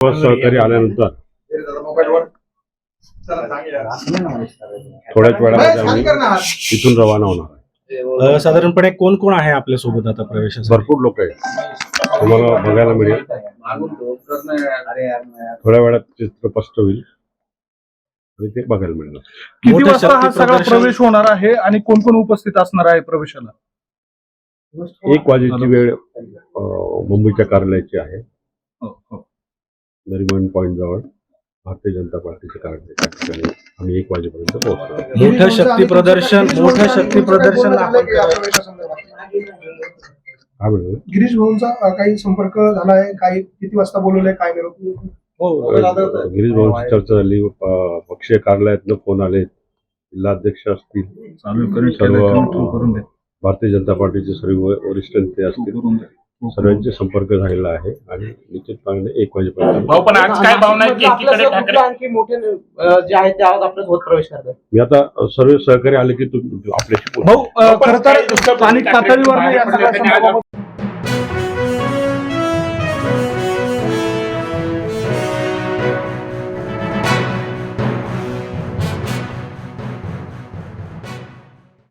सहकारी आल्यानंतर. थोड्याच वेळामध्ये आम्ही इथून रवाना होणार. साधारणपणे कोण कोण आहे आपल्यासोबत आता प्रवेशासाठी? भरपूर लोक आहेत. तुम्हाला बघायला मिळेल. थोड्या वेळात चित्र स्पष्ट होईल. आणि ते बघायला मिळणार किती वाजता हा सगळा प्रवेश होणार आहे आणि कोण कोण उपस्थित असणार आहे प्रवेशाला? एक वाजेची वेळ मुंबईच्या कार्यालयाची आहे. हो, हो. नरिमन पॉईंट जवळ भारतीय जनता पार्टीचे ठिकाणी आम्ही एक वाजेपर्यंत पोहोचतो मोठं शक्ती प्रदर्शन मोठं शक्ती प्रदर्शन हा गिरीश भाऊंचा काही संपर्क झालाय काही किती वाजता बोलवलंय? काय निरोप गिरीश भाऊंची चर्चा झाली. पक्षीय कार्यालयातनं फोन आले जिल्हाध्यक्ष असतील. चालू करून सर्व. भारतीय जनता पार्टीचे सर्व वरिष्ठ नेते असतील. करून दे. सर्वांचे संपर्क झालेला आहे आणि निश्चितपणे एक वाजेपर्यंत भाऊ पण आज काय भावना आहे की एकीकडे आपल्यासह ठाकरे कुठले आणखी मोठे जे आहेत ते आज आपल्यासोबत प्रवेश करतात मी आता सर्व सहकारी आले की तुम्ही आपल्याशी बोलू. भाऊ अ, खरं तर स्थानिक पातळीवर या सगळ्या संदर्भात